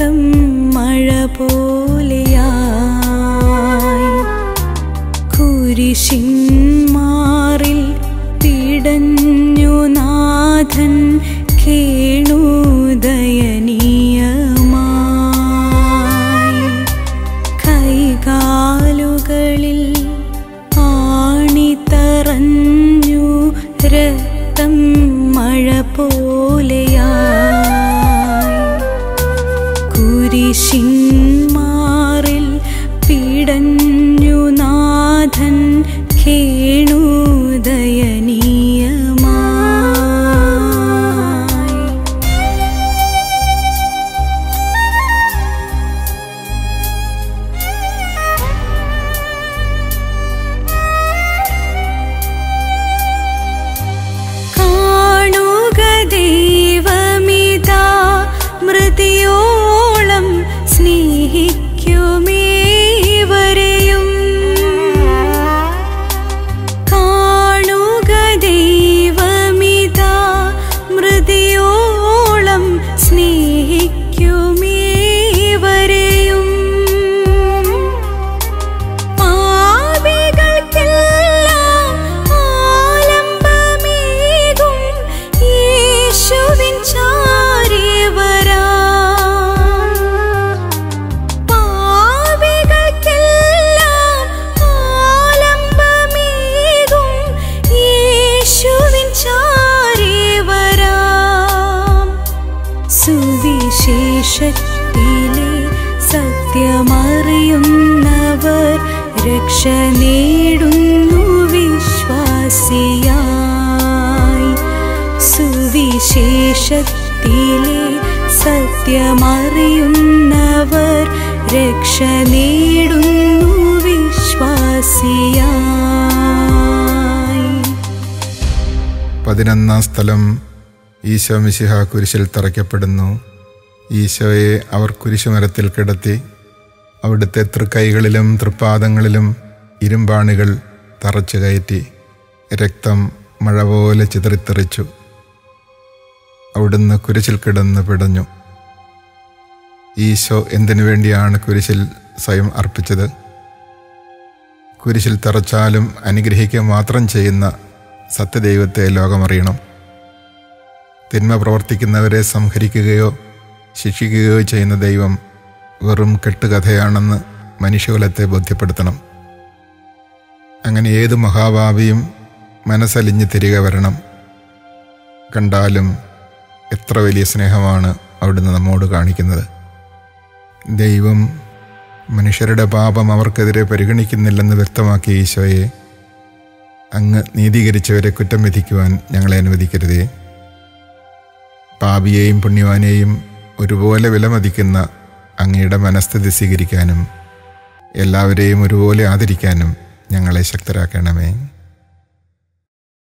രക്തം മഴ പോലെയായി. കുരിശിന്മാറിൽ പിടഞ്ഞു നാഥൻ കേണു ദയനീയമായി കൈകാലുകളിൽ ആണിത്തറഞ്ഞു രക്തം മഴ പോലെയായി. കുരിശിന്മാറിൽ സുവിശേഷത്തിലെ സത്യമറിയുന്നവർ രക്ഷ നേടുന്നു വിശ്വാസിയായി. സുവിശേഷത്തിലെ സത്യമറിയുന്നവർ രക്ഷ നേടുന്നു വിശ്വാസിയായി. പതിനൊന്നാം സ്ഥലം ഈശോ മിശിഹ കുരിശിൽ തറയ്ക്കപ്പെടുന്നു. ഈശോയെ അവർ കുരിശുമരത്തിൽ കിടത്തി അവിടുത്തെ തൃക്കൈകളിലും തൃപ്പാദങ്ങളിലും ഇരുമ്പാണികൾ തറച്ചു കയറ്റി രക്തം മഴ പോലെ ചിതറിത്തെറിച്ചു. അവിടുന്ന് കുരിശിൽ കിടന്ന് പിടഞ്ഞു. ഈശോ എന്തിനു വേണ്ടിയാണ് കുരിശിൽ സ്വയം അർപ്പിച്ചത്? കുരിശിൽ തറച്ചാലും അനുഗ്രഹിക്കുക മാത്രം ചെയ്യുന്ന സത്യദൈവത്തെ ലോകമറിയണം. തിന്മ പ്രവർത്തിക്കുന്നവരെ സംഹരിക്കുകയോ ശിക്ഷിക്കുകയോ ചെയ്യുന്ന ദൈവം വെറും കെട്ടുകഥയാണെന്ന് മനുഷ്യകുലത്തെ ബോധ്യപ്പെടുത്തണം. അങ്ങനെ ഏത് മഹാഭാവിയും മനസ്സലിഞ്ഞ് തിരികെ വരണം. കണ്ടാലും എത്ര വലിയ സ്നേഹമാണ് അവിടുന്ന് നമ്മോട് കാണിക്കുന്നത്. ദൈവം മനുഷ്യരുടെ പാപം അവർക്കെതിരെ പരിഗണിക്കുന്നില്ലെന്ന് വ്യക്തമാക്കിയ ഈശോയെ അങ്ങ് നീതീകരിച്ചവരെ കുറ്റം വിധിക്കുവാൻ ഞങ്ങളെ അനുവദിക്കരുതേ. പാപിയെയും പുണ്യവാനെയും ഒരുപോലെ വിലമതിക്കുന്ന അങ്ങയുടെ മനസ്ഥിതി സ്വീകരിക്കാനും എല്ലാവരെയും ഒരുപോലെ ആദരിക്കാനും ഞങ്ങളെ ശക്തരാക്കണമേ.